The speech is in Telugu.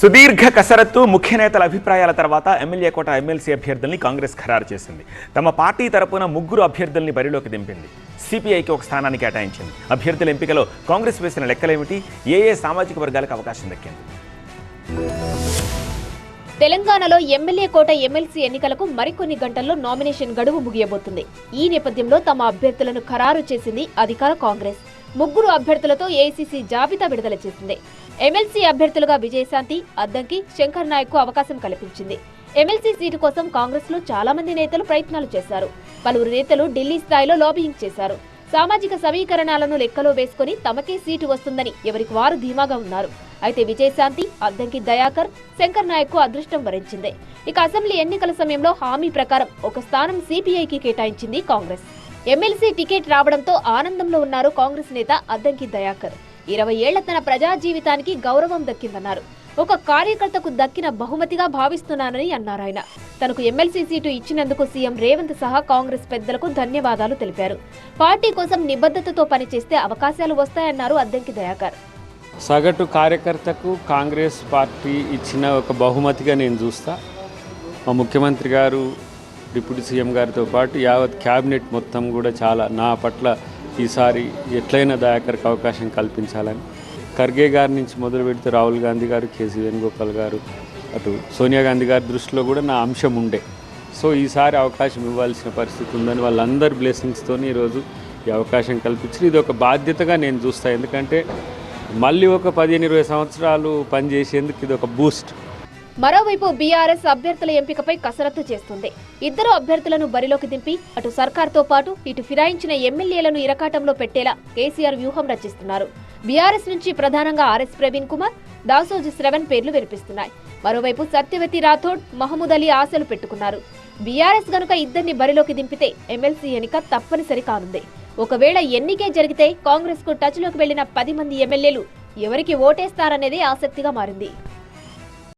సుదీర్ఘ కసరత్తు ముఖ్య నేతల అభిప్రాయాల తర్వాత ఎమ్మెల్యే కోట ఎమ్మెల్సీ అభ్యర్థుల్ని కాంగ్రెస్ ఖరారు చేసింది. తమ పార్టీ తరపున ముగ్గురు అభ్యర్థుల్ని బరిలోకి దింపింది. సిపిఐకి ఒక స్థానాన్ని కేటాయించింది. అభ్యర్థుల ఎంపికలో కాంగ్రెస్ వేసిన లెక్కలేమిటి? ఏ ఏ సామాజిక వర్గాలకు అవకాశం దక్కింది? తెలంగాణలో ఎమ్మెల్యే కోట ఎమ్మెల్సీ ఎన్నికలకు మరికొన్ని గంటల్లో నామినేషన్ గడువు ముగియబోతుంది. ఈ నేపథ్యంలో తమ అభ్యర్థులను ఖరారు చేసింది అధికార కాంగ్రెస్. ముగ్గురు అభ్యర్థులతో ఏఐసీసీ జాబితా విడుదల చేసింది. ఎమ్మెల్సీ అభ్యర్థులుగా విజయశాంతి అద్దంకి శంకర్ నాయక్ అవకాశం కల్పించింది. ఎమ్మెల్సీ సీటు కోసం కాంగ్రెస్లో చాలా మంది నేతలు ప్రయత్నాలు చేశారు. పలువురు నేతలు ఢిల్లీ స్థాయిలో లాబింగ్ చేశారు. సామాజిక సమీకరణాలను లెక్కలో వేసుకుని తమకే సీటు వస్తుందని ఎవరికి వారు ధీమాగా ఉన్నారు. అయితే విజయశాంతి అద్దంకి దయాకర్ శంకర్ నాయక్ అదృష్టం వరించింది. ఇక అసెంబ్లీ ఎన్నికల సమయంలో హామీ ప్రకారం ఒక స్థానం సిపిఐకి కేటాయించింది కాంగ్రెస్. ఎమ్మెల్సీ టికెట్ రావడంతో ఆనందంలో ఉన్నారు కాంగ్రెస్ నేత అద్దంకి దయాకర్. ఇరవై ఏళ్ళ తన ప్రజా జీవితానికి గౌరవం దక్కిందన్నారు. ఒక కార్యకర్తకు దక్కిన బహుమతిగా భావిస్తున్నానని అన్నారు ఆయన. తనకు ఎమ్మెల్సీ సీటు ఇచ్చినందుకు సీఎం రేవంత్ సహా కాంగ్రెస్ పెద్దలకు ధన్యవాదాలు తెలిపారు. పార్టీ కోసం నిబద్ధతతో పనిచేస్తే అవకాశాలు వస్తాయన్నారు అద్దంకి దయాకర్. సగటు కార్యకర్తకు కాంగ్రెస్ పార్టీ ఇచ్చిన ఒక బహుమతిగా నేను చూస్తా. మా ముఖ్యమంత్రి గారు డిప్యూటీ సీఎం గారితో పాటు యావత్ క్యాబినెట్ మొత్తం కూడా చాలా నా పట్ల ఈసారి ఎట్లయినా దయాకర్కి అవకాశం కల్పించాలని. ఖర్గే గారి నుంచి మొదలు పెడితే రాహుల్ గాంధీ గారు కేసీ వేణుగోపాల్ గారు అటు సోనియా గాంధీ గారి దృష్టిలో కూడా నా అంశం ఉండే. సో ఈసారి అవకాశం ఇవ్వాల్సిన పరిస్థితి ఉందని వాళ్ళందరి బ్లెస్సింగ్స్తో ఈరోజు ఈ అవకాశం కల్పించి ఇది ఒక బాధ్యతగా నేను చూస్తాను ఎందుకంటే మళ్ళీ ఒక పదిహేను ఇరవై సంవత్సరాలు పనిచేసేందుకు ఇది ఒక బూస్ట్ మరోవైపు బీఆర్ఎస్ అభ్యర్థుల ఎంపికపై కసరత్తు చేస్తుంది. ఇద్దరు అభ్యర్థులను బరిలోకి దింపి అటు సర్కార్తో పాటు ఇటు ఫిరాయించిన ఎమ్మెల్యేలను ఇరకాటంలో పెట్టేలా కేసీఆర్ వ్యూహం రచిస్తున్నారు. బీఆర్ఎస్ నుంచి ప్రధానంగా ఆర్ఎస్ ప్రవీణ్ కుమార్ దాసోజు శ్రవణ్ పేర్లు వినిపిస్తున్నాయి. మరోవైపు సత్యవతి రాథోడ్ మహమూద్ అలీ ఆశలు పెట్టుకున్నారు. బీఆర్ఎస్ గనుక ఇద్దరిని బరిలోకి దింపితే ఎమ్మెల్సీ ఎన్నిక తప్పనిసరి కానుంది. ఒకవేళ ఎన్నికే జరిగితే కాంగ్రెస్కు టచ్లోకి వెళ్ళిన పది మంది ఎమ్మెల్యేలు ఎవరికి ఓటేస్తారనేదే ఆసక్తిగా మారింది.